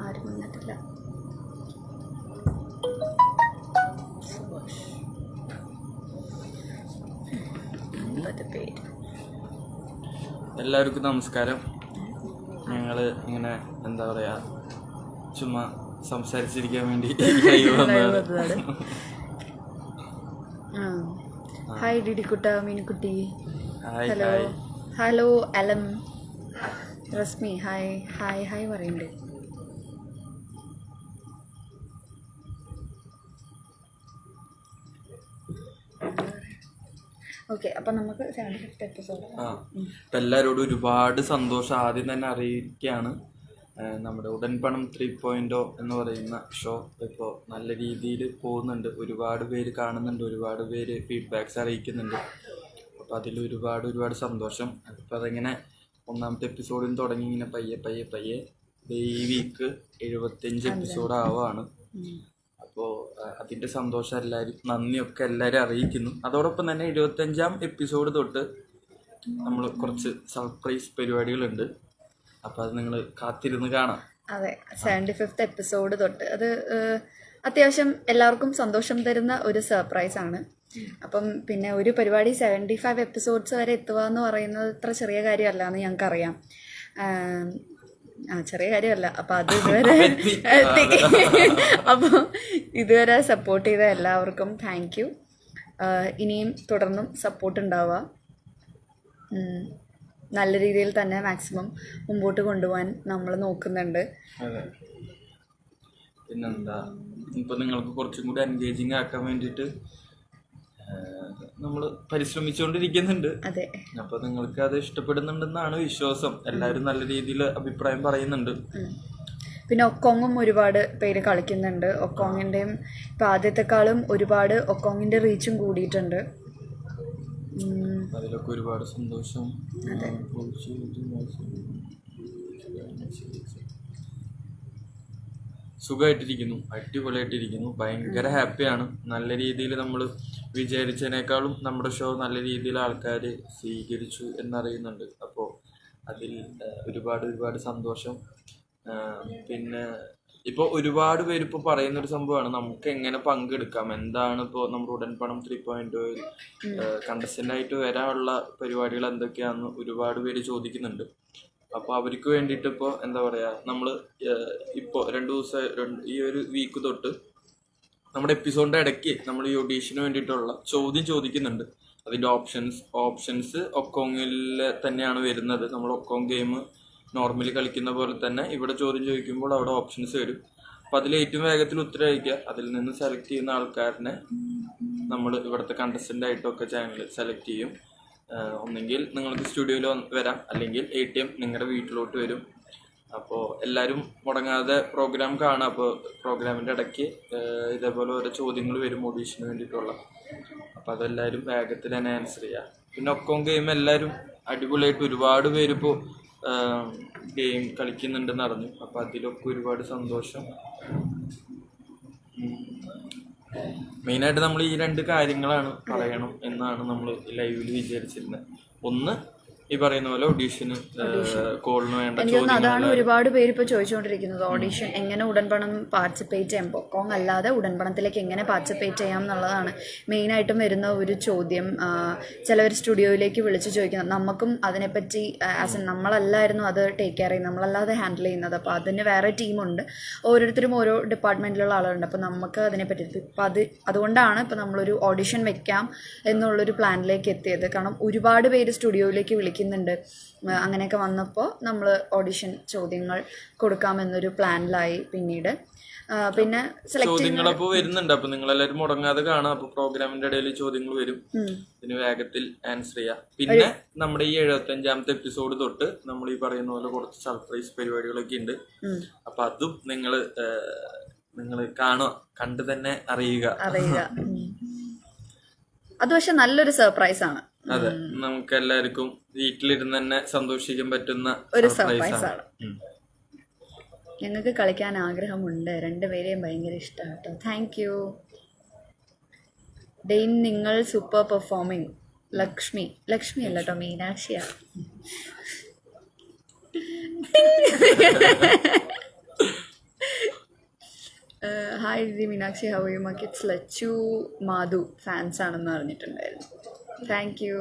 ആരും വന്നിട്ടില്ല. എല്ലാവർക്കും നമസ്കാരം. ഞങ്ങൾ ഇങ്ങനെ എന്താ പറയാ ചുമ്മാ സംസാരിച്ചിരിക്കാൻ വേണ്ടി. ഹായ് ഡിഡിക്കുട്ട മീനുക്കുട്ടി ഹായ് ഹലോ ഹലോ അലം. റസ്മി ഹായ് ഹായ് ഹായ് പറയുന്നുണ്ട് ഓക്കെ അപ്പം നമുക്ക് സെവന്റി ഫിഫ്ത്ത് എപ്പിസോഡ് എല്ലാവരോടും ഒരുപാട് സന്തോഷം ആദ്യം തന്നെ അറിയിക്കുകയാണ്. നമ്മുടെ ഉടൻപണം ത്രീ പോയിന്റോ എന്ന് പറയുന്ന ഷോ ഇപ്പോൾ നല്ല രീതിയിൽ പോകുന്നുണ്ട്. ഒരുപാട് പേര് കാണുന്നുണ്ട് ഒരുപാട് പേര് ഫീഡ്ബാക്ക്സ് അറിയിക്കുന്നുണ്ട്. അപ്പോൾ അതിൽ ഒരുപാട് ഒരുപാട് സന്തോഷം. അപ്പോൾ അതിങ്ങനെ ഒന്നാമത്തെ എപ്പിസോഡിൽ തുടങ്ങി ഇങ്ങനെ പയ്യെ പയ്യെ പയ്യെ ഈ വീക്ക് എഴുപത്തഞ്ച് എപ്പിസോഡ് ആവുകയാണ് അപ്പോൾ അതിന്റെ സന്തോഷം എല്ലാവരും നന്ദിയൊക്കെ എല്ലാവരും അറിയിക്കുന്നു. അതോടൊപ്പം തന്നെ എഴുപത്തഞ്ചാം എപ്പിസോഡ് തൊട്ട് നമ്മൾ കുറച്ച് സർപ്രൈസ് പരിപാടികളുണ്ട്. അപ്പോൾ അത് നിങ്ങൾ കാത്തിരുന്ന് കാണാം. അതെ സെവന്റി ഫിഫ്ത്ത് എപ്പിസോഡ് തൊട്ട്. അത് അത്യാവശ്യം എല്ലാവർക്കും സന്തോഷം തരുന്ന ഒരു സർപ്രൈസ് ആണ്. അപ്പം പിന്നെ ഒരു പരിപാടി സെവന്റി ഫൈവ് എപ്പിസോഡ്സ് വരെ എത്തുക എന്ന് പറയുന്നത് ഇത്ര ചെറിയ കാര്യമല്ല എന്ന് ഞങ്ങൾക്കറിയാം. ആ ചെറിയ കാര്യമല്ല. അപ്പം അത് ഇതുവരെ അപ്പോൾ ഇതുവരെ സപ്പോർട്ട് ചെയ്ത എല്ലാവർക്കും താങ്ക് യു ഇനിയും തുടർന്നും സപ്പോർട്ട് ഉണ്ടാവുക. നല്ല രീതിയിൽ തന്നെ മാക്സിമം മുമ്പോട്ട് കൊണ്ടുപോകാൻ നമ്മൾ നോക്കുന്നുണ്ട്. പിന്നെന്താ? ഇപ്പം നിങ്ങൾക്ക് കുറച്ചും കൂടി എൻഗേജിങ് ആക്കാൻ വേണ്ടിയിട്ട് നമ്മൾ പരിശ്രമിച്ചുകൊണ്ടിരിക്കുന്നുണ്ട് അതെ. അപ്പോൾ നിങ്ങൾക്ക് അത് ഇഷ്ടപ്പെടുന്നുണ്ടെന്നാണ് വിശ്വാസം. എല്ലാവരും നല്ല രീതിയിൽ അഭിപ്രായം പറയുന്നുണ്ട്. പിന്നെ ഒക്കോങ്ങും ഒരുപാട് പേര് കളിക്കുന്നുണ്ട്. ഒക്കോങ്ങിന്റെയും ഇപ്പം ആദ്യത്തെക്കാളും ഒരുപാട് ഒക്കോങ്ങിന്റെ റീച്ചും കൂടിയിട്ടുണ്ട്. അതിലൊക്കെ ഒരുപാട് സന്തോഷം. സുഖമായിട്ടിരിക്കുന്നു. അടിപൊളിയായിട്ടിരിക്കുന്നു. ഭയങ്കര ഹാപ്പിയാണ്. നല്ല രീതിയിൽ നമ്മൾ വിചാരിച്ചതിനേക്കാളും നമ്മുടെ ഷോ നല്ല രീതിയിൽ ആൾക്കാർ സ്വീകരിച്ചു എന്നറിയുന്നുണ്ട്. അപ്പോൾ അതിൽ ഒരുപാട് ഒരുപാട് സന്തോഷം. പിന്നെ ഇപ്പോൾ ഒരുപാട് പേര് ഇപ്പൊ പറയുന്ന ഒരു സംഭവമാണ് നമുക്ക് എങ്ങനെ പങ്കെടുക്കാം? എന്താണ് ഇപ്പോ നമ്മുടെ ഉടൻ പണം ത്രീ പോയിന്റ് കണ്ടസ്റ്റന്റ് ആയിട്ട് വരാനുള്ള പരിപാടികൾ എന്തൊക്കെയാണെന്ന് ഒരുപാട് പേര് ചോദിക്കുന്നുണ്ട്. അപ്പൊ അവർക്ക് വേണ്ടിയിട്ട് ഇപ്പോ എന്താ പറയാ നമ്മൾ ഇപ്പോ രണ്ടു ദിവസം ഈ ഒരു വീക്ക് തൊട്ട് നമ്മുടെ എപ്പിസോഡിന്റെ ഇടയ്ക്ക് നമ്മൾ ഈ ഒഡീഷന് വേണ്ടിയിട്ടുള്ള ചോദ്യം ചോദിക്കുന്നുണ്ട്. അതിന്റെ ഓപ്ഷൻസ് ഓപ്ഷൻസ് ഒക്കോങ്ങിൽ തന്നെയാണ് വരുന്നത്. നമ്മൾ ഒക്കോങ് ഗെയിം നോർമലി കളിക്കുന്ന പോലെ തന്നെ ഇവിടെ ചോദ്യം ചോദിക്കുമ്പോൾ അവിടെ ഓപ്ഷൻസ് വരും. അപ്പോൾ അതിൽ ഏറ്റവും വേഗത്തിൽ ഉത്തരം അയക്കുക അതിൽ നിന്ന് സെലക്ട് ചെയ്യുന്ന ആൾക്കാരനെ നമ്മൾ ഇവിടുത്തെ കണ്ടസ്റ്റന്റ് ആയിട്ടൊക്കെ ചാനൽ സെലക്ട് ചെയ്യും. ഒന്നെങ്കിൽ നിങ്ങൾക്ക് സ്റ്റുഡിയോയിൽ വരാം. അല്ലെങ്കിൽ എ ടി എം നിങ്ങളുടെ വീട്ടിലോട്ട് വരും. അപ്പോൾ എല്ലാവരും മുടങ്ങാതെ പ്രോഗ്രാം കാണാം. അപ്പോൾ പ്രോഗ്രാമിന്റെ ഇടയ്ക്ക് ഇതേപോലെ ഓരോ ചോദ്യങ്ങൾ വരും ഓഡീഷന് വേണ്ടിയിട്ടുള്ള. അപ്പോൾ അതെല്ലാവരും വേഗത്തിൽ തന്നെ ആൻസർ ചെയ്യുക പിന്നെ ഒക്കോം ഗെയിം എല്ലാവരും അടിപൊളിയായിട്ട് ഒരുപാട് പേര് ഇപ്പോൾ ഗെയിം കളിക്കുന്നുണ്ടെന്ന് അറിഞ്ഞു. അപ്പോൾ അതിലൊക്കെ ഒരുപാട് സന്തോഷം. മെയിനായിട്ട് നമ്മൾ ഈ രണ്ട് കാര്യങ്ങളാണ് പറയണം എന്നാണ് നമ്മൾ ലൈവിൽ വിചാരിച്ചിരുന്നത് ഒന്ന് ഈ പറയുന്ന പോലെ ഓഡീഷന് കോളിന് വേണ്ട അതാണ് ഒരുപാട് പേര് ഇപ്പോൾ ചോദിച്ചുകൊണ്ടിരിക്കുന്നത് ഓഡീഷൻ എങ്ങനെ ഉടൻപണം പാർട്ടിസിപ്പേറ്റ് ചെയ്യാം? പൊക്കോങ് അല്ലാതെ ഉടൻപണത്തിലേക്ക് എങ്ങനെ പാർട്ടിസിപ്പേറ്റ് ചെയ്യാം എന്നുള്ളതാണ് മെയിനായിട്ടും വരുന്ന ഒരു ചോദ്യം. ചിലവർ സ്റ്റുഡിയോയിലേക്ക് വിളിച്ച് ചോദിക്കുന്നത്. നമുക്കും അതിനെപ്പറ്റി ആസ് എ നമ്മളല്ലായിരുന്നു അത് ടേക്ക് കെയർ ചെയ്യുന്നത്. നമ്മളല്ലാതെ ഹാൻഡിൽ ചെയ്യുന്നത്. അപ്പോൾ അതിന് വേറെ ടീമുണ്ട് ഓരോരുത്തരും ഓരോ ഡിപ്പാർട്ട്മെന്റിലുള്ള ആളുകളുണ്ട്. അപ്പോൾ നമുക്ക് അതിനെപ്പറ്റി ഇപ്പം അത് അതുകൊണ്ടാണ് ഇപ്പോൾ നമ്മളൊരു ഓഡിഷൻ വെക്കാം എന്നുള്ളൊരു പ്ലാനിലേക്ക് എത്തിയത്. കാരണം ഒരുപാട് പേര് സ്റ്റുഡിയോയിലേക്ക് വിളിക്കുന്നുണ്ട് ആ, അങ്ങനെയൊക്കെ വന്നപ്പോൾ നമ്മൾ ഓഡിഷൻ ചോദ്യങ്ങൾ കൊടുക്കാമെന്നൊരു പ്ലാനിലായി പിന്നീട്. പിന്നെ ചോദ്യങ്ങൾ അപ്പോൾ വരുന്നുണ്ട്. നിങ്ങൾ എല്ലാവരും മുടങ്ങാതെ കാണാം. അപ്പൊ പ്രോഗ്രാമിന്റെ ഇടയിൽ ചോദ്യങ്ങൾ വരും. ഇതിന് വേഗത്തിൽ ആൻസർ ചെയ്യാം. പിന്നെ നമ്മുടെ ഈ എഴുപത്തി അഞ്ചാമത്തെ എപ്പിസോഡ് തൊട്ട് നമ്മൾ ഈ പറയുന്ന പോലെ കുറച്ച് സർപ്രൈസ് പരിപാടികളൊക്കെ ഉണ്ട്. അപ്പൊ അതും നിങ്ങൾ നിങ്ങൾ കാണുക. കണ്ടു തന്നെ അറിയുക. അറിയുക. അത് പക്ഷെ നല്ലൊരു സർപ്രൈസ് ആണ്. അതെ. നമുക്ക് എല്ലാവർക്കും വീട്ടിലിരുന്ന് തന്നെ സന്തോഷിക്കാൻ പറ്റുന്ന ഒരു സർപ്രൈസ് ആണ്. ഞങ്ങൾക്ക് കളിക്കാൻ ആഗ്രഹമുണ്ട് രണ്ടുപേരെയും ഭയങ്കര ഇഷ്ടമാണ് കേട്ടോ താങ്ക് യു ഡെയിൻ നിങ്ങൾ സൂപ്പർ പെർഫോമിങ് ലക്ഷ്മി. ലക്ഷ്മി അല്ല കേട്ടോ മീനാക്ഷിയാ hi the Meenakshi. How you മക്കിറ്റ്സ് ലച്ചു. മാധു ഫാൻസ് ആണെന്ന് പറഞ്ഞിട്ടുണ്ടായിരുന്നു താങ്ക് യു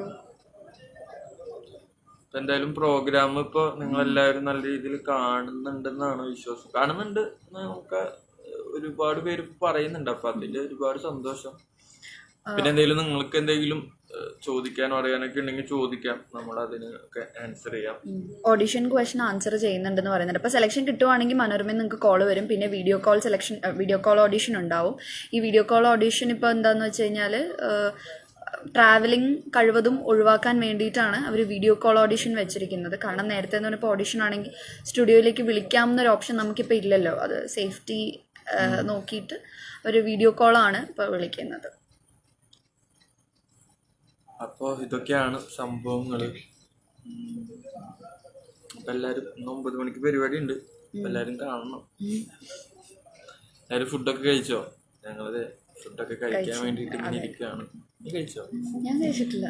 എന്തായാലും പ്രോഗ്രാം ഇപ്പൊ നിങ്ങൾ എല്ലാവരും നല്ല രീതിയിൽ കാണുന്നുണ്ടെന്നാണ് വിശ്വാസം. കാണുന്നുണ്ട് നമുക്ക് ഒരുപാട് പേര് പറയുന്നുണ്ട്. അപ്പൊ അതിൽ ഒരുപാട് സന്തോഷം. പിന്നെ എന്തെങ്കിലും നിങ്ങൾക്ക് എന്തെങ്കിലും ചോദിക്കാനോ അറിയാനൊക്കെ ഉണ്ടെങ്കിൽ ചോദിക്കാം. നമ്മൾ അതിനൊക്കെ ആൻസർ ചെയ്യാം. ഓഡിഷൻ ക്വസ്റ്റൻ ആൻസർ ചെയ്യുന്നുണ്ടെന്ന് പറയുന്നുണ്ട്. അപ്പോൾ സെലക്ഷൻ കിട്ടുവാണെങ്കിൽ മനോരമയിൽ നിങ്ങൾക്ക് കോൾ വരും. പിന്നെ video call selection video call audition ഉണ്ടാവും. ഈ വീഡിയോ കോൾ ഓഡിഷൻ ഇപ്പോൾ എന്താന്ന് വെച്ച് കഴിഞ്ഞാൽ ട്രാവലിംഗ് കഴിവതും ഒഴിവാക്കാൻ വേണ്ടിയിട്ടാണ് അവർ വീഡിയോ കോൾ ഓഡിഷൻ വെച്ചിരിക്കുന്നത്. കാരണം നേരത്തെ എന്ന് പറഞ്ഞപ്പോൾ ഓഡിഷൻ ആണെങ്കിൽ സ്റ്റുഡിയോയിലേക്ക് വിളിക്കാവുന്ന ഒരു ഓപ്ഷൻ നമുക്കിപ്പോൾ ഇല്ലല്ലോ. അത് സേഫ്റ്റി നോക്കിയിട്ട് ഒരു വീഡിയോ കോളാണ് ഇപ്പോൾ വിളിക്കുന്നത്. അപ്പോൾ ഇതൊക്കെയാണ് സംഭവങ്ങൾ അപ്പം എല്ലാവരും ഇന്ന് ഒമ്പത് മണിക്ക് പരിപാടി ഉണ്ട് എല്ലാവരും കാണണം. എല്ലാവരും ഫുഡൊക്കെ കഴിച്ചോ? ഞങ്ങളത് ഫുഡൊക്കെ കഴിക്കാൻ വേണ്ടിയിട്ട് ഇങ്ങനെ ഇരിക്കുകയാണ് ഞാൻ കഴിച്ചിട്ടില്ല.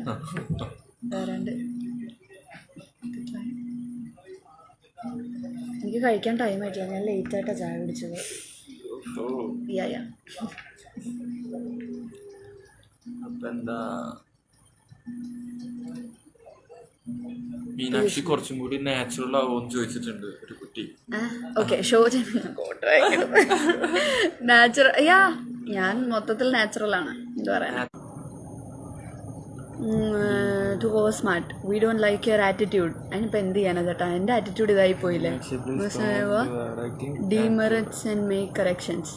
വരാണ്ട്? എനിക്ക് കഴിക്കാൻ ടൈം ആയിട്ടില്ല. ഞാൻ ലേറ്റ് ആയിട്ടാണ് ചായ കുടിച്ചത്. യാ യാ എന്താ മീനാക്ഷി കുറച്ചും കൂടി നാച്ചുറൽ ആവുമെന്ന് ചോദിച്ചിട്ടുണ്ട് ഒരു കുട്ടി. ഓക്കെ ഷോ നാച്ചുറൽ യാ ഞാൻ മൊത്തത്തിൽ നാച്ചുറൽ ആണ്. എന്താ പറയാ too over smart we don't like your attitude അതിനിപ്പോൾ എന്ത് ചെയ്യാനാ ചേട്ടാ? എന്റെ ആറ്റിറ്റ്യൂഡ് ഇതായി പോയില്ലേ? ഡീമെറിറ്റ്സ് ആൻഡ് മേക്ക് കറക്ഷൻസ്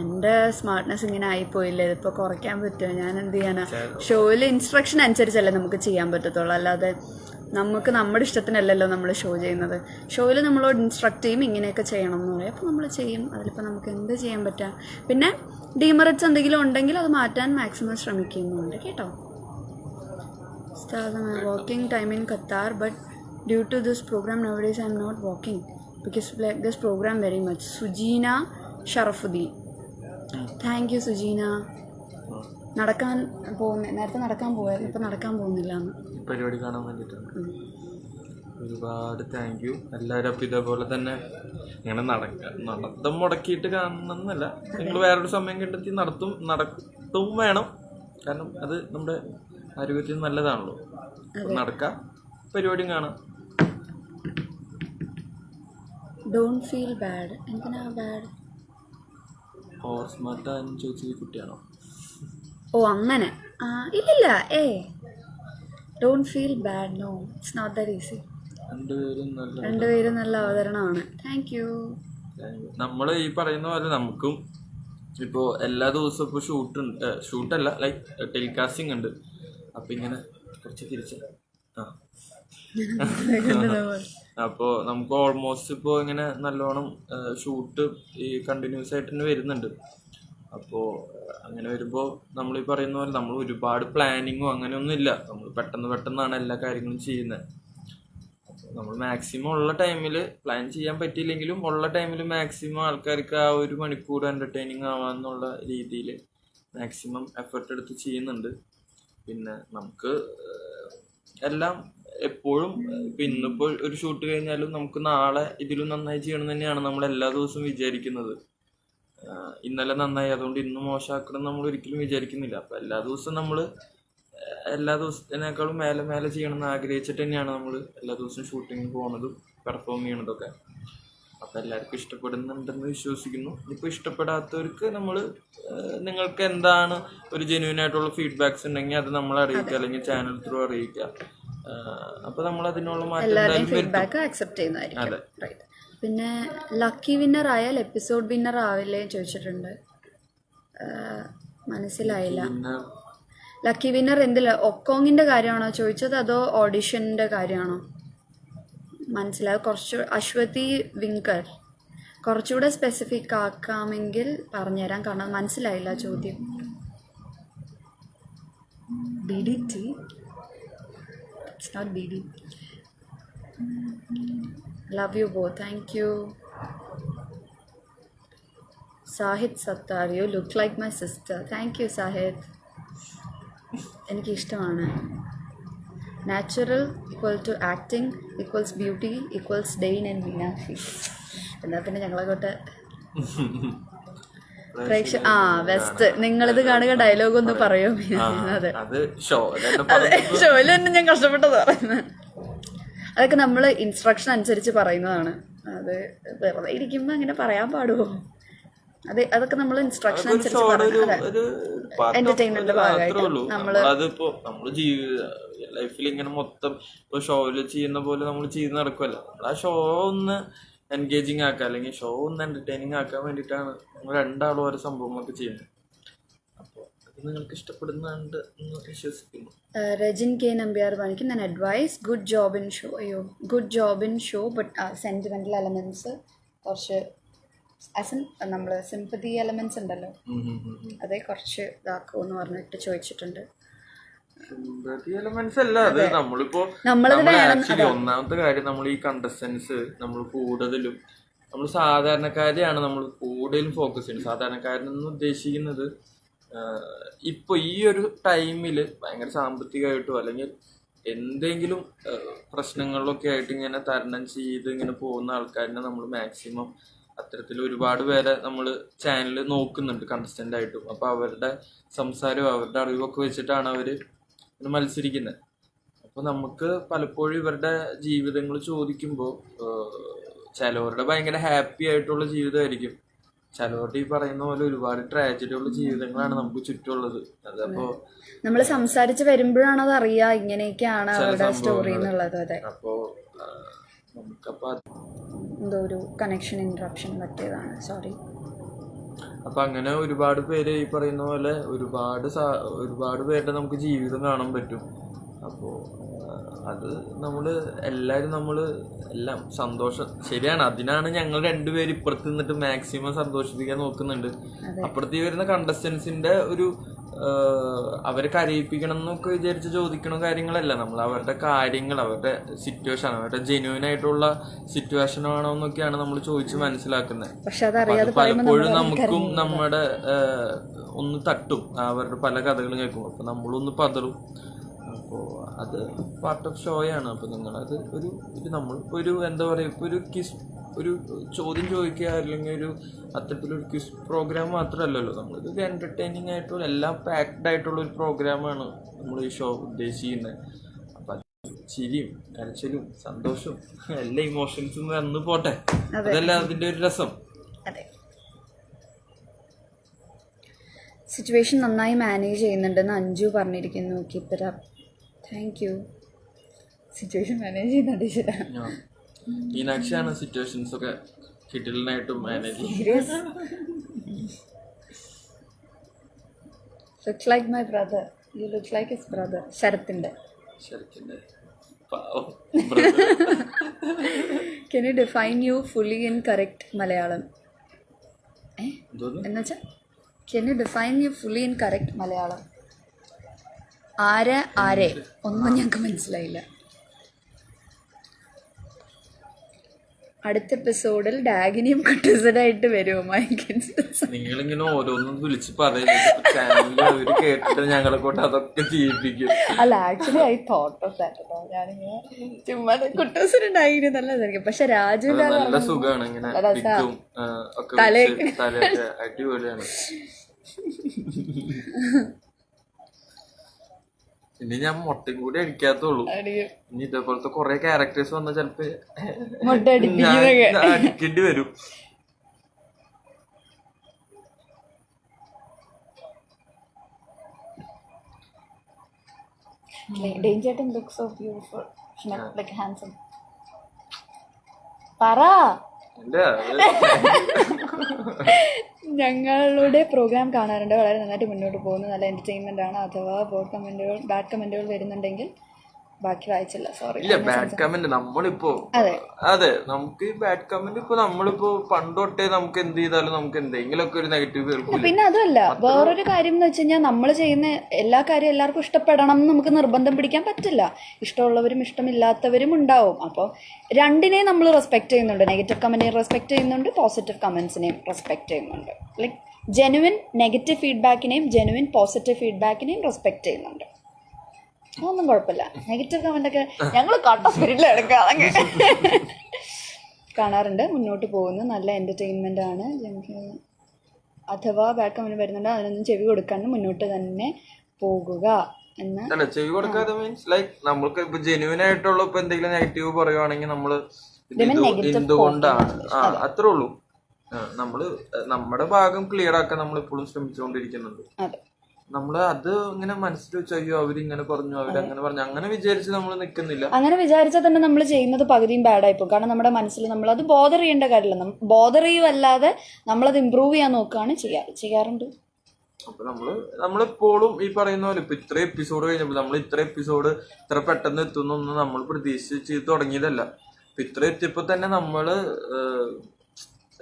എന്റെ സ്മാർട്ട്നെസ് ഇങ്ങനെ ആയിപ്പോയില്ലേ ഇതിപ്പോൾ കുറയ്ക്കാൻ പറ്റുമോ? ഞാൻ എന്ത് ചെയ്യാനാ? ഷോയിൽ ഇൻസ്ട്രക്ഷൻ അനുസരിച്ചല്ലേ നമുക്ക് ചെയ്യാൻ പറ്റത്തുള്ളൂ. അല്ലാതെ നമുക്ക് നമ്മുടെ ഇഷ്ടത്തിനല്ലല്ലോ നമ്മൾ ഷോ ചെയ്യുന്നത്. ഷോയിൽ നമ്മളോട് ഇൻസ്ട്രക്ട് ചെയ്യും ഇങ്ങനെയൊക്കെ ചെയ്യണം എന്ന് പറയും. അപ്പോൾ നമ്മൾ ചെയ്യും. അതിലിപ്പോൾ നമുക്ക് എന്ത് ചെയ്യാൻ പറ്റുക പിന്നെ ഡീമെറിറ്റ്സ് എന്തെങ്കിലും ഉണ്ടെങ്കിൽ അത് മാറ്റാൻ മാക്സിമം ശ്രമിക്കുന്നുണ്ട്. കേട്ടോ? Stars, my walking time in Qatar, but due to this program nowadays I'm not walking because like this program very much. Sujina Sharafuddin. Thank you Sujina നടക്കാൻ പോകുന്ന നേരത്തെ നടക്കാൻ പോയായിരുന്നു ഇപ്പം നടക്കാൻ പോകുന്നില്ല. പരിപാടി കാണാൻ വേണ്ടിയിട്ടാണ്. ഒരുപാട് താങ്ക് യു എല്ലാവരും അപ്പം ഇതേപോലെ തന്നെ ഇങ്ങനെ നടക്ക നടത്തം മുടക്കിയിട്ട് കാണണമെന്നല്ല നിങ്ങൾ വേറൊരു സമയം കണ്ടെത്തി നടത്തും നടത്തും വേണം. കാരണം അത് നമ്മുടെ ആരോഗ്യത്തിന് നല്ലതാണല്ലോ. നടക്കാം. പരിപാടിയും കാണാം. ഡോണ്ട് ഫീൽ ബാഡ് എന്തിനാ ബാഡ് ഹോർസ് സ്മാർട്ട് ചോദിച്ച ചോദിച്ചത് കുട്ടിയാണോ? ഓ അങ്ങനെ. ഇല്ലില്ല. ഏ. Don't feel bad no it's not that easy രണ്ടുപേരും നല്ല അവതരണമാണ്. താങ്ക് യു നമ്മൾ ഈ പറയുന്ന പോലെ നമുക്കും ഇപ്പോൾ എല്ലാ ദിവസവും ഇപ്പോൾ ഷൂട്ട് ഷൂട്ടല്ല ലൈക്ക് ടെലികാസ്റ്റിംഗ് ഉണ്ട്. അപ്പം ഇങ്ങനെ കുറച്ച് തിരിച്ച്. ആ. അപ്പോൾ നമുക്ക് ഓൾമോസ്റ്റ് ഇപ്പോ ഇങ്ങനെ നല്ലോണം ഷൂട്ട് ഈ കണ്ടിന്യൂസ് ആയിട്ട് തന്നെ വരുന്നുണ്ട്. അപ്പോ അങ്ങനെ വരുമ്പോൾ നമ്മൾ ഈ പറയുന്ന പോലെ നമ്മൾ ഒരുപാട് പ്ലാനിങ്ങോ അങ്ങനെയൊന്നും ഇല്ല. നമ്മൾ പെട്ടെന്ന് പെട്ടെന്നാണ് എല്ലാ കാര്യങ്ങളും ചെയ്യുന്നത്. നമ്മൾ മാക്സിമം ഉള്ള ടൈമിൽ പ്ലാൻ ചെയ്യാൻ പറ്റിയില്ലെങ്കിലും ഉള്ള ടൈമിൽ മാക്സിമം ആൾക്കാർക്ക് ആ ഒരു മണിക്കൂർ എന്റർടൈനിങ് ആവാന്നുള്ള രീതിയിൽ മാക്സിമം എഫർട്ട് എടുത്ത് ചെയ്യുന്നുണ്ട്. പിന്നെ നമുക്ക് എല്ലാം എപ്പോഴും ഇപ്പം ഇന്നിപ്പോൾ ഒരു ഷൂട്ട് കഴിഞ്ഞാലും നമുക്ക് നാളെ ഇതിലും നന്നായി ചെയ്യണം തന്നെയാണ് നമ്മൾ എല്ലാ ദിവസവും വിചാരിക്കുന്നത്. ഇന്നലെ നന്നായി അതുകൊണ്ട് ഇന്ന് മോശമാക്കണം നമ്മൾ ഒരിക്കലും വിചാരിക്കുന്നില്ല. അപ്പം എല്ലാ ദിവസവും നമ്മൾ എല്ലാ ദിവസത്തിനേക്കാളും മേലെ മേലെ ചെയ്യണം എന്ന് ആഗ്രഹിച്ചിട്ട് തന്നെയാണ് നമ്മൾ എല്ലാ ദിവസവും ഷൂട്ടിങ്ങിന് പോകുന്നതും പെർഫോം ചെയ്യണതൊക്കെ അപ്പം എല്ലാവർക്കും ഇഷ്ടപ്പെടുന്നുണ്ടെന്ന് വിശ്വസിക്കുന്നു. ഇപ്പോൾ ഇഷ്ടപ്പെടാത്തവർക്ക് നമ്മൾ നിങ്ങൾക്ക് എന്താണ് ഒരു ജെന്യൂൻ ആയിട്ടുള്ള ഫീഡ്ബാക്സ് ഉണ്ടെങ്കിൽ അത് നമ്മൾ അറിയിക്കുക അല്ലെങ്കിൽ ചാനൽ ത്രൂ അറിയിക്കുക. അപ്പോൾ നമ്മൾ അതിനുള്ള മാറ്റം ഫീഡ്ബാക്ക് ചെയ്യുന്നതായിരിക്കും. പിന്നെ ലക്കി വിന്നർ ആയാൽ എപ്പിസോഡ് വിന്നർ ആവില്ലേ ചോദിച്ചിട്ടുണ്ട്. മനസ്സിലായില്ല. ലക്കി വിന്നർ എന്തില്ല ഒക്കോങ്ങിന്റെ കാര്യമാണോ ചോദിച്ചത് അതോ ഓഡിഷന്റെ കാര്യമാണോ? മനസ്സിലായി? കുറച്ച് അശ്വതി വിങ്കർ കുറച്ചുകൂടെ സ്പെസിഫിക് ആക്കാമെങ്കിൽ പറഞ്ഞുതരാം. കാരണം മനസ്സിലായില്ല ചോദ്യം. B D T it's not love you ബോ thank you Sahid Sattar you look like my sister thank you Sahid എനിക്കിഷ്ടമാണ്. Natural equal to acting equals beauty equals Dain and Meenakshi എന്നാൽ പിന്നെ ഞങ്ങളെക്കോട്ടെ പ്രേക്ഷ ആ വെസ്റ്റ് നിങ്ങളിത് കാണുക ഡയലോഗ് ഒന്ന് പറയോ. അതെ. ഷോയിൽ തന്നെ ഞാൻ കഷ്ടപ്പെട്ടത് പറയുന്നത് അതൊക്കെ നമ്മൾ ഇൻസ്ട്രക്ഷൻ അനുസരിച്ച് പറയുന്നതാണ്. അത് വെറുതെ ഇരിക്കുമ്പോൾ അങ്ങനെ പറയാൻ പാടുമോ അത് അതൊക്കെ നമ്മൾ ഇൻസ്ട്രക്ഷൻ അനുസരിച്ച് പറയുന്നത് എന്റർടൈൻമെന്റ് Entertainment ഭാഗമായിട്ട് നമ്മൾ അതിപ്പോ നമ്മൾ ജീവിത ലൈഫിൽ ഇങ്ങനെ മൊത്തം ഇപ്പൊ ഷോയിൽ ചെയ്യുന്ന പോലെ നമ്മൾ ചെയ്ത് നടക്കുമല്ല നമ്മൾ ആ ഷോ ഒന്ന് എൻഗേജിങ് ആക്കുക. അല്ലെങ്കിൽ ഷോ ഒന്ന് എന്റർടൈനിങ് ആക്കാൻ വേണ്ടിയിട്ടാണ് നമ്മൾ രണ്ടാളും ഓരോ സംഭവങ്ങളൊക്കെ ചെയ്യുന്നത്. അപ്പോൾ അത് നിങ്ങൾക്ക് ഇഷ്ടപ്പെടുന്നുണ്ട് എന്ന് വിശ്വസിക്കുന്നു. രജിൻ കെ നമ്പ്യാർ പണിക്ക് ഞാൻ advise good job in show അയ്യോ good job in show but sentimental elements കുറച്ച് ആസ് നമ്മൾ സിംപതി എലമെന്റ്സ് ഉണ്ടല്ലോ. അതേ കുറച്ച് ഇതാക്കുമെന്ന് പറഞ്ഞിട്ട് ചോദിച്ചിട്ടുണ്ട് സിമ്പതി എലമെന്റ്സ് അല്ല അത് നമ്മളിപ്പോ ഒന്നാമത്തെ കാര്യം നമ്മൾ ഈ കണ്ടസ്റ്റൻസ് നമ്മൾ കൂടുതലും നമ്മൾ സാധാരണക്കാരെയാണ് നമ്മൾ കൂടുതലും ഫോക്കസ് ചെയ്യുന്നത്. സാധാരണക്കാരെന്ന് ഉദ്ദേശിക്കുന്നത് ഇപ്പൊ ഈ ഒരു ടൈമിൽ ഭയങ്കര സാമ്പത്തികമായിട്ടോ അല്ലെങ്കിൽ എന്തെങ്കിലും പ്രശ്നങ്ങളിലൊക്കെ ആയിട്ട് ഇങ്ങനെ തരണം ചെയ്ത് ഇങ്ങനെ പോകുന്ന ആൾക്കാരിനെ നമ്മൾ മാക്സിമം അത്തരത്തിൽ ഒരുപാട് പേരെ നമ്മൾ ചാനൽ നോക്കുന്നുണ്ട് കണ്ടസ്റ്റന്റ് ആയിട്ടും. അപ്പൊ അവരുടെ സംസാരവും അവരുടെ അറിവൊക്കെ വെച്ചിട്ടാണ് അവർ മത്സരിക്കുന്നത് അപ്പൊ നമുക്ക് പലപ്പോഴും ഇവരുടെ ജീവിതങ്ങൾ ചോദിക്കുമ്പോൾ ചിലവരുടെ ഭയങ്കര ഹാപ്പി ആയിട്ടുള്ള ജീവിതമായിരിക്കും. ചിലവരുടെ ഈ പറയുന്ന പോലെ ഒരുപാട് ട്രാജഡി ഉള്ള ജീവിതങ്ങളാണ് നമുക്ക് ചുറ്റുമുള്ളത്. അതപ്പോ നമ്മൾ സംസാരിച്ച് വരുമ്പോഴാണ് അത് അറിയാ ഇങ്ങനെയൊക്കെയാണ് അവരുടെ സ്റ്റോറി എന്നുള്ളത്. അതെ. അപ്പോ നമുക്കപ്പോ എന്തോ ഒരു കണക്ഷൻ ഇൻട്രപ്ഷൻ പറ്റിയതാണ്. സോറി അപ്പൊ അങ്ങനെ ഒരുപാട് പേര് ഈ പറയുന്ന പോലെ ഒരുപാട് ഒരുപാട് പേരുടെ നമുക്ക് ജീവിതം കാണാൻ പറ്റും. അപ്പോൾ അത് നമ്മൾ എല്ലാവരും നമ്മൾ എല്ലാം സന്തോഷം ശരിയാണ്. അതിനാണ് ഞങ്ങൾ രണ്ടുപേരും ഇപ്പുറത്ത് നിന്നിട്ട് മാക്സിമം സന്തോഷിപ്പിക്കാൻ നോക്കുന്നുണ്ട്. അപ്പുറത്ത് വരുന്ന കണ്ടസ്റ്റൻസിന്റെ ഒരു അവരെ കരയിപ്പിക്കണം എന്നൊക്കെ വിചാരിച്ച് ചോദിക്കണ കാര്യങ്ങളല്ല. നമ്മൾ അവരുടെ കാര്യങ്ങൾ അവരുടെ സിറ്റുവേഷൻ അവരുടെ ജെന്യൂൻ ആയിട്ടുള്ള സിറ്റുവേഷൻ ആണോ എന്നൊക്കെയാണ് നമ്മൾ ചോദിച്ച് മനസ്സിലാക്കുന്നത്. അത് പലപ്പോഴും നമുക്കും നമ്മുടെ ഒന്ന് തട്ടും. അവരുടെ പല കഥകളും കേൾക്കും. അപ്പൊ നമ്മളൊന്ന് പതറും. അപ്പോൾ അത് പാർട്ട് ഓഫ് ഷോയാണ് അപ്പോൾ നിങ്ങളത് ഒരു ഒരു നമ്മൾ ഒരു എന്താ പറയുക ഒരു കിസ് ഒരു ചോദ്യം ചോദിക്കുക അല്ലെങ്കിൽ ഒരു അത്തരത്തിലൊരു ക്വിസ് പ്രോഗ്രാം മാത്രമല്ലല്ലോ. നമ്മളിത് ഇത് എന്റർടൈനിങ് ആയിട്ടുള്ള എല്ലാം പാക്ഡ് ആയിട്ടുള്ള ഒരു പ്രോഗ്രാമാണ് നമ്മൾ ഈ ഷോ ഉദ്ദേശിക്കുന്നത്. അപ്പം ചിരിയും കരച്ചിലും സന്തോഷവും എല്ലാ ഇമോഷൻസും വന്ന് പോട്ടെ. അതല്ല അതിന്റെ ഒരു രസം. അതെ. സിറ്റുവേഷൻ നന്നായി മാനേജ് ചെയ്യുന്നുണ്ടെന്ന് അഞ്ജു പറഞ്ഞിരിക്കുന്നു. Keeper up thank you situation manage ചെയ്യുന്നുണ്ട് ശരി. മീനാക്ഷിയാണ് സിറ്റുവേഷൻസ് ഒക്കെ കിഡിലിനായിട്ടും manage looks like my brother you look like his brother ശരത്തിന്റെ. ശരത്തിന്റെ. Can you define you fully in correct Malayalam എന്നുവെച്ചാ can you define you fully in correct Malayalam ആരെ ആരെ? ഒന്നും ഞങ്ങൾക്ക് മനസ്സിലായില്ല. അടുത്ത എപ്പിസോഡിൽ ഡാഗിനിയും കുട്ടൂസനായിട്ട് വരുമോ? മൈക്കിൻസ് നിങ്ങളിങ്ങനെ ഓരോന്നും വിളിച്ച് പറയുന്നത് കേട്ടിട്ട് ഞങ്ങളെ കൊണ്ട് അതൊക്കെ ജീവിപ്പിക്കും. അല്ല actually I thought of that ഞാനിങ്ങനെ ചുമ്മാ കുട്ടൂസനുണ്ടായിരുന്നു നല്ലതായിരിക്കും പക്ഷെ രാജു നല്ല സുഖമാണ് ഇങ്ങനെ തലയൊക്കെ അടിപൊളിയാണ്. ഇനി ഞാൻ മുട്ടയും കൂടി അടിക്കാത്തുള്ളൂ. ഇനി ഇതേപോലത്തെ കുറെ ക്യാരക്ടേഴ്സ് വന്നാൽ ചെലപ്പോ അടിക്കേണ്ടി വരും. Danger look so beautiful like handsome പറ. ഞങ്ങളുടെ പ്രോഗ്രാം കാണാറുണ്ട്. വളരെ നന്നായിട്ട് മുന്നോട്ട് പോകുന്നു. നല്ല എന്റർടൈൻമെന്റ് ആണ്. അഥവാ ബോഡ് കമന്റുകൾ ബാഡ് കമന്റുകൾ വരുന്നുണ്ടെങ്കിൽ ബാക്കി വായിച്ചില്ല സോറി ഇല്ല ബാഡ് കമന്റ് നമ്മളിപ്പോ അതെ. നമുക്ക് ഈ ബാഡ് കമന്റ് ഇപ്പൊ നമ്മളിപ്പോ പണ്ടോട്ടേ നമുക്ക് എന്ത് ചെയ്താലും നമുക്ക് എന്തെങ്കിലുമൊക്കെ ഒരു നെഗറ്റീവ് പിന്നെ അതല്ല വേറൊരു കാര്യം എന്ന് വെച്ച് കഴിഞ്ഞാൽ നമ്മൾ ചെയ്യുന്ന എല്ലാ കാര്യം എല്ലാവർക്കും ഇഷ്ടപ്പെടണം എന്ന് നമുക്ക് നിർബന്ധം പിടിക്കാൻ പറ്റില്ല. ഇഷ്ടമുള്ളവരും ഇഷ്ടമില്ലാത്തവരും ഉണ്ടാവും. അപ്പോൾ രണ്ടിനെയും നമ്മൾ റെസ്പെക്ട് ചെയ്യുന്നുണ്ട്. നെഗറ്റീവ് കമന്റിനെ റെസ്പെക്ട് ചെയ്യുന്നുണ്ട്. പോസിറ്റീവ് കമന്റ്സിനെയും റെസ്പെക്ട് ചെയ്യുന്നുണ്ട്. ലൈക്ക് ജെനുവിൻ നെഗറ്റീവ് ഫീഡ്ബാക്കിനെയും ജെനുവിൻ പോസിറ്റീവ് ഫീഡ്ബാക്കിനെയും റെസ്പെക്ട് ചെയ്യുന്നുണ്ട്. അതൊന്നും കുഴപ്പമില്ല. നെഗറ്റീവ് കമന്റൊക്കെ ഞങ്ങൾ കണ്ട സ്പിരിറ്റിലെടുക്കാതെ കാണാറുണ്ട്. മുന്നോട്ട് പോകുന്നു നല്ല എന്റർടൈൻമെന്റ് ആണ്. ഞങ്ങൾക്ക് അഥവാ ബാക്ക് കമന്റ് വരുന്നുണ്ട് അതിനൊന്നും ചെവി കൊടുക്കാണ്ട് മുന്നോട്ട് തന്നെ പോകുക. എന്ന് ചെവി കൊടുക്കാതെ മീൻസ് ലൈക്ക് നമ്മൾക്ക് ഇപ്പൊ ജെന്യൂൻ ആയിട്ടുള്ള ഇപ്പൊ എന്തെങ്കിലും നെഗറ്റീവ് പറയുവാണെങ്കിൽ നമ്മൾ എന്തുകൊണ്ടാണ്? ആ അത്രേ ഉള്ളൂ. നമ്മൾ നമ്മുടെ ഭാഗം ക്ലിയർ ആക്കാൻ നമ്മൾ ഇപ്പോഴും ശ്രമിച്ചുകൊണ്ടിരിക്കുന്നുണ്ട് അതെ നമ്മൾ അത് ഇങ്ങനെ മനസ്സിൽ വെച്ച് അയ്യോ അവരിങ്ങനെ പറഞ്ഞു അവരങ്ങനെ പറഞ്ഞു. അങ്ങനെ വിചാരിച്ച് നമ്മൾ നിൽക്കുന്നില്ല അങ്ങനെ വിചാരിച്ചാൽ തന്നെ നമ്മൾ ചെയ്യുന്നത് പകുതിയും ബാഡായി പോകും. കാരണം നമ്മുടെ മനസ്സിൽ നമ്മൾ അത് ബോധർ ചെയ്യേണ്ട കാര്യമില്ല. ബോധർ ചെയ്യുമല്ലാതെ നമ്മളത് ഇമ്പ്രൂവ് ചെയ്യാൻ നോക്കുകയാണ് ചെയ്യാ ചെയ്യാറുണ്ട്. അപ്പൊ നമ്മൾ നമ്മളിപ്പോഴും ഈ പറയുന്ന പോലെ ഇപ്പൊ ഇത്ര എപ്പിസോഡ് കഴിഞ്ഞപ്പോൾ നമ്മൾ ഇത്ര എപ്പിസോഡ് ഇത്ര പെട്ടെന്ന് എത്തുന്നൊന്നും നമ്മൾ പ്രതീക്ഷിച്ച് തുടങ്ങിയതല്ല. ഇപ്പൊ ഇത്ര എത്തിയപ്പോ തന്നെ നമ്മൾ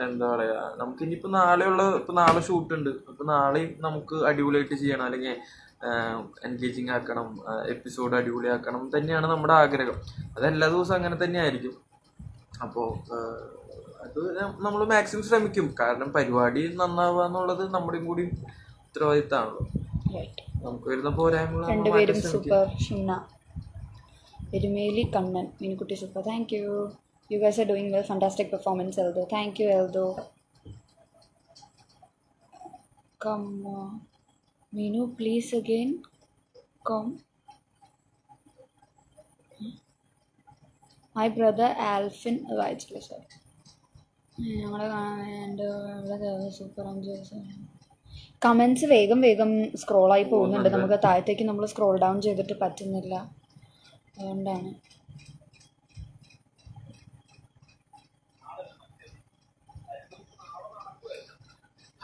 എന്താ പറയാ നമുക്ക് ഇനിയിപ്പോ നാളെയുള്ള ഇപ്പൊ നാളെ ഷൂട്ട് ഉണ്ട്. അപ്പൊ നാളെയും നമുക്ക് അടിപൊളിയായിട്ട് ചെയ്യണം. അല്ലെങ്കിൽ എൻഗേജിങ് ആക്കണം. എപ്പിസോഡ് അടിപൊളിയാക്കണം. തന്നെയാണ് നമ്മുടെ ആഗ്രഹം. അത് എല്ലാ ദിവസവും അങ്ങനെ തന്നെ ആയിരിക്കും അപ്പോൾ അത് നമ്മൾ മാക്സിമം ശ്രമിക്കും. കാരണം പരിപാടി നന്നാവുക എന്നുള്ളത് നമ്മുടെയും കൂടി ഉത്തരവാദിത്തമാണല്ലോ. നമുക്ക് വരുന്ന പോരായ്മകൾ സൂപ്പർ. ഷിന്ന Kannan മീൻകുട്ടി super. Thank you you guys are doing well fantastic performance Eldo thank you Eldo come Meenu please again come my brother Alfin വായിച്ചില്ല സാർ ഞങ്ങളുടെ എന്റെ സൂപ്പർ അഞ്ച് ദിവസം കമൻസ് വേഗം വേഗം സ്ക്രോളായി പോകുന്നുണ്ട്. നമുക്ക് താഴത്തേക്ക് നമ്മൾ സ്ക്രോൾ ഡൗൺ ചെയ്തിട്ട് പറ്റുന്നില്ല. അതുകൊണ്ടാണ്.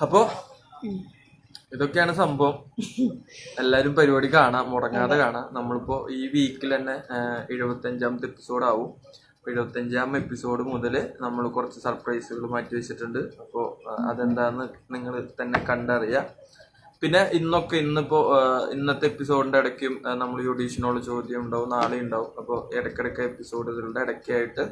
അപ്പോ ഇതൊക്കെയാണ് സംഭവം. എല്ലാരും പരിപാടി കാണാം മുടങ്ങാതെ കാണാം. നമ്മളിപ്പോ ഈ വീക്കിൽ തന്നെ എഴുപത്തി അഞ്ചാമത്തെ എപ്പിസോഡ് ആവും. എഴുപത്തി അഞ്ചാം എപ്പിസോഡ് മുതൽ നമ്മൾ കുറച്ച് സർപ്രൈസുകൾ മാറ്റി വെച്ചിട്ടുണ്ട്. അപ്പോൾ അതെന്താന്ന് നിങ്ങൾ തന്നെ കണ്ടറിയാം. പിന്നെ ഇന്നൊക്കെ ഇന്നിപ്പോ ഇന്നത്തെ എപ്പിസോഡിന്റെ ഇടയ്ക്കും നമ്മൾ ഈ ഒഡീഷനുള്ള ചോദ്യം ഉണ്ടാവും നാളെ ഉണ്ടാവും. അപ്പോൾ ഇടയ്ക്കിടയ്ക്ക് എപ്പിസോഡുകളുടെ ഇടയ്ക്കായിട്ട്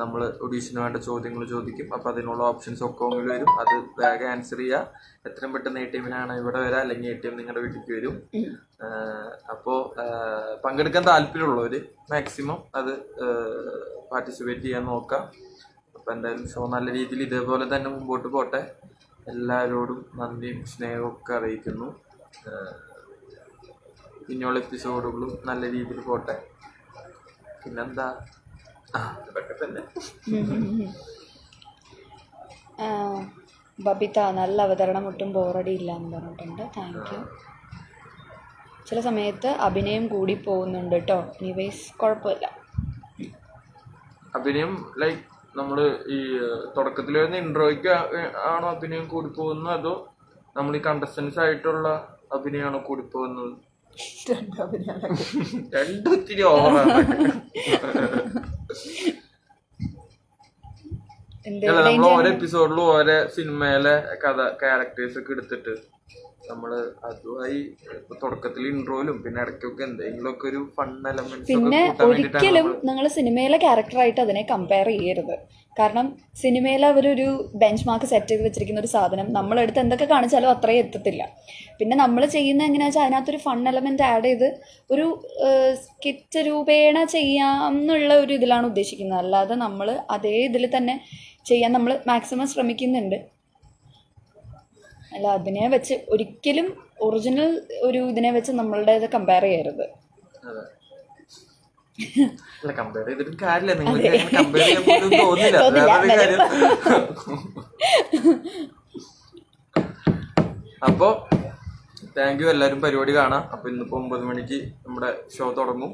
നമ്മൾ ഒഡീഷന് വേണ്ട ചോദ്യങ്ങൾ ചോദിക്കും. അപ്പോൾ അതിനുള്ള ഓപ്ഷൻസ് ഒക്കെ ഒന്നിൽ വരും. അത് വേഗം ആൻസർ ചെയ്യുക എത്രയും പെട്ടെന്ന് എ ടി എമ്മിനാണ് ഇവിടെ വരാം. അല്ലെങ്കിൽ എ ടി എം നിങ്ങളുടെ വീട്ടിൽ വരും. അപ്പോൾ പങ്കെടുക്കാൻ താല്പര്യമുള്ളവർ മാക്സിമം അത് പാർട്ടിസിപ്പേറ്റ് ചെയ്യാൻ നോക്കാം. അപ്പോൾ എന്തായാലും ഷോ നല്ല രീതിയിൽ ഇതേപോലെ തന്നെ മുമ്പോട്ട് പോട്ടെ. എല്ലാവരോടും നന്ദിയും സ്നേഹവും ഒക്കെ അറിയിക്കുന്നു. പിന്നെയുള്ള എപ്പിസോഡുകളും നല്ല രീതിയിൽ പോട്ടെ. പിന്നെന്താ? തന്നെ ബബിത നല്ല അവതരണം ഒട്ടും ബോറടി ഇല്ല എന്ന് പറഞ്ഞിട്ടുണ്ട്. താങ്ക് യു ചില സമയത്ത് അഭിനയം കൂടി പോകുന്നുണ്ട് കേട്ടോ. എനിവേസ് കുഴപ്പമില്ല. അഭിനയം ലൈക്ക് നമ്മൾ ഈ തുടക്കത്തിൽ വരുന്ന ഇൻട്രോയ്ക്ക് ആണോ അഭിനയം കൂടി പോകുന്നത്? അതോ നമ്മൾ ഈ കണ്ടസ്റ്റൻസ് ആയിട്ടുള്ള അഭിനയമാണോ കൂടി പോകുന്നത്? രണ്ടും ഇത്തിരി ഓവറാണ് എന്ത് അല്ല നമ്മൾ ഓരോ എപ്പിസോഡിലും ഓരോ സിനിമയിലെ കഥ ക്യാരക്ടേഴ്സ് ഒക്കെ എടുത്തിട്ട് നമ്മൾ അതുമായി തുടക്കത്തിൽ ഇൻട്രോയിലും പിന്നെ ഇടയ്ക്കൊക്കെ എന്തെങ്കിലുമൊക്കെ ഒരു ഫൺ എലമെന്റ് പിന്നെ ഒരിക്കലും നിങ്ങൾ സിനിമയിലെ ക്യാരക്ടറായിട്ട് അതിനെ കമ്പയർ ചെയ്യരുത്. കാരണം സിനിമയിൽ അവരൊരു ബെഞ്ച് മാർക്ക് സെറ്റ് ചെയ്ത് വെച്ചിരിക്കുന്ന ഒരു സാധനം നമ്മളെടുത്ത് എന്തൊക്കെ കാണിച്ചാലും അത്രയും എത്തത്തില്ല. പിന്നെ നമ്മൾ ചെയ്യുന്ന എങ്ങനെയാ വെച്ചാൽ അതിനകത്തൊരു ഫൺ എലമെന്റ് ആഡ് ചെയ്ത് ഒരു സ്കിറ്റ് രൂപേണ ചെയ്യാമെന്നുള്ള ഒരു ഇതിലാണ് ഉദ്ദേശിക്കുന്നത്. അല്ലാതെ നമ്മൾ അതേ ഇതിൽ തന്നെ ചെയ്യാൻ നമ്മൾ മാക്സിമം ശ്രമിക്കുന്നുണ്ട്. അല്ല അതിനെ വെച്ച് ഒരിക്കലും ഒറിജിനൽ ഒരു ഇതിനെ വെച്ച് നമ്മളുടെ ഇത് കമ്പയർ ചെയ്യരുത്. അതെ. അല്ല കമ്പയർ ചെയ്തിട്ടും കാര്യമില്ല. നിങ്ങൾക്ക് കമ്പയർ ചെയ്യാൻ തോന്നില്ല. അപ്പോ താങ്ക് യു എല്ലാവരും പരിപാടി കാണാം. അപ്പൊ ഇന്നിപ്പോ ഒമ്പത് മണിക്ക് നമ്മുടെ ഷോ തുടങ്ങും.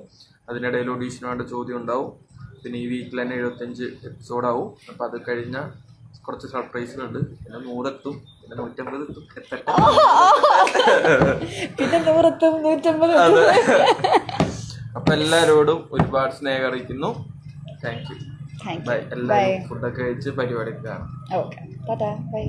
അതിനിടയിൽ ഓഡീഷന് വേണ്ട ചോദ്യം ഉണ്ടാവും. പിന്നെ ഈ വീക്കിൽ തന്നെ എഴുപത്തഞ്ച് എപ്പിസോഡാവും അപ്പൊ അത് കഴിഞ്ഞ കുറച്ച് സർപ്രൈസുകളുണ്ട് പിന്നെ നൂറെത്തും. നൂറ്റമ്പത് പിന്നെ നൂറത്തും നൂറ്റമ്പത്? അപ്പൊ അപ്പോൾ എല്ലാവരോടും ഒരുപാട് സ്നേഹം അറിയിക്കുന്നു. താങ്ക് യു എല്ലാരും ബൈ യു ബൈ എല്ലാവരും ഫുഡൊക്കെ കഴിച്ച് പരിപാടിക്ക് കാണാം. Okay bye